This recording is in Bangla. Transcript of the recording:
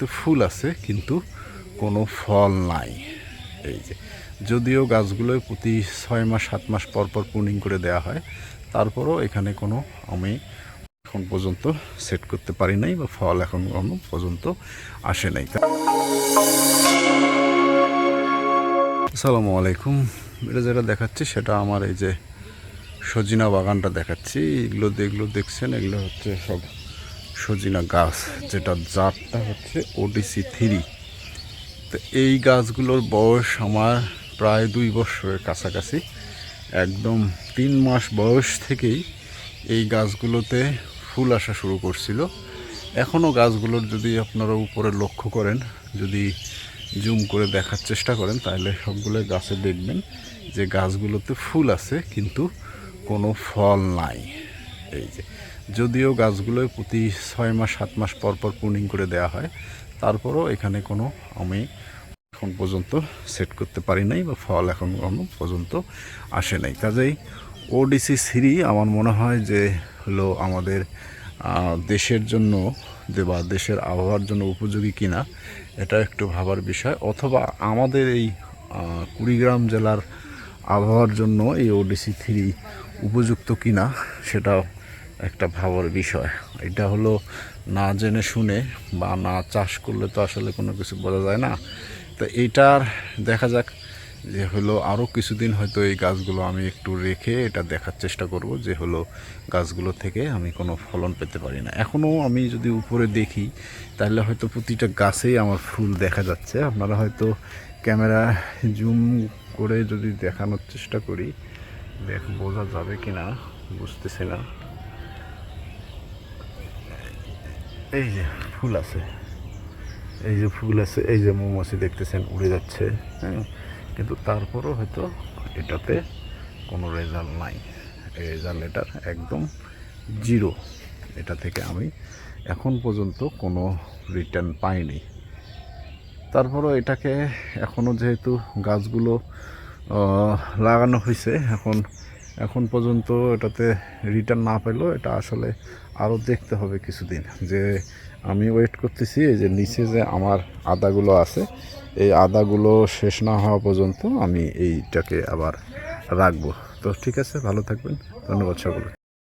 তো ফুল আছে, কিন্তু কোনো ফল নাই। এই যে, যদিও গাছগুলোয় প্রতি ছয় মাস, সাত মাস পর পর প্রুনিং করে দেওয়া হয়, তারপরও এখানে কোনো আমি এখন পর্যন্ত সেট করতে পারি নাই বা ফল এখন কোনো পর্যন্ত আসে নাই। আসসালামু আলাইকুম। এটা যেটা দেখাচ্ছি, সেটা আমার এই যে সজিনা বাগানটা দেখাচ্ছি। এগুলো যেগুলো দেখছেন, এগুলো হচ্ছে সব সজিনা গাছ, যেটা জাতটা হচ্ছে ওডিসি থ্রি তো এই গাছগুলোর বয়স আমার প্রায় দুই বছরের কাছাকাছি। একদম তিন মাস বয়স থেকেই এই গাছগুলোতে ফুল আসা শুরু করছিল। এখনও গাছগুলোর যদি আপনারা উপরে লক্ষ্য করেন, যদি জুম করে দেখার চেষ্টা করেন, তাহলে সবগুলো গাছে দেখবেন যে গাছগুলোতে ফুল আছে, কিন্তু কোনো ফল নাই। এই যে। যদিও গাছগুলোয় প্রতি ছয় মাস, সাত মাস পর পর প্রুনিং করে দেওয়া হয়, তারপরও এখানে কোনো আমি এখন পর্যন্ত সেট করতে পারি নাই বা ফল এখন কোনো পর্যন্ত আসে নাই। কাজেই ওডিসি সিরি আমার মনে হয় যে হলো আমাদের দেশের জন্য যে বা দেশের আবহাওয়ার জন্য উপযোগী কিনা, এটা একটু ভাবার বিষয়। অথবা আমাদের এই কুড়িগ্রাম জেলার আবহাওয়ার জন্য এই ওডিসি থ্রি উপযুক্ত কিনা সেটাও একটা ভাবার বিষয়। এটা হলো না জেনে শুনে বা না চাষ করলে তো আসলে কোনো কিছু বোঝা যায় না। তো এইটার দেখা যাক যে হলো আরও কিছুদিন হয়তো এই গাছগুলো আমি একটু রেখে এটা দেখার চেষ্টা করব যে হলো গাছগুলো থেকে আমি কোনো ফলন পেতে পারি না। এখনও আমি যদি উপরে দেখি, তাহলে হয়তো প্রতিটা গাছেই আমার ফুল দেখা যাচ্ছে। আপনারা হয়তো ক্যামেরা জুম করে যদি দেখানোর চেষ্টা করি, দেখ বোঝা যাবে কি না বুঝতেছি না। এই যে ফুল আছে, এই যে ফুল আছে, এই যে মৌমাছি দেখতেছেন, উড়ে যাচ্ছে হ্যাঁ? কিন্তু তারপরও হয়তো এটাতে কোনো রেজাল্ট নাই। রেজাল্ট এটার একদম জিরো এটা থেকে আমি এখন পর্যন্ত কোনো রিটার্ন পাইনি। তারপরও এটাকে এখনও যেহেতু গাছগুলো লাগানো হয়েছে এখন এখন পর্যন্ত এটাতে রিটার্ন না পেলেও এটা আসলে আরও দেখতে হবে কিছুদিন যে আমি ওয়েট করতেছি, এই যে নিচে যে আমার আদাগুলো আছে, এই আদাগুলো শেষ না হওয়া পর্যন্ত আমি এইটাকে আবার রাখব। তো ঠিক আছে, ভালো থাকবেন, ধন্যবাদ সকলে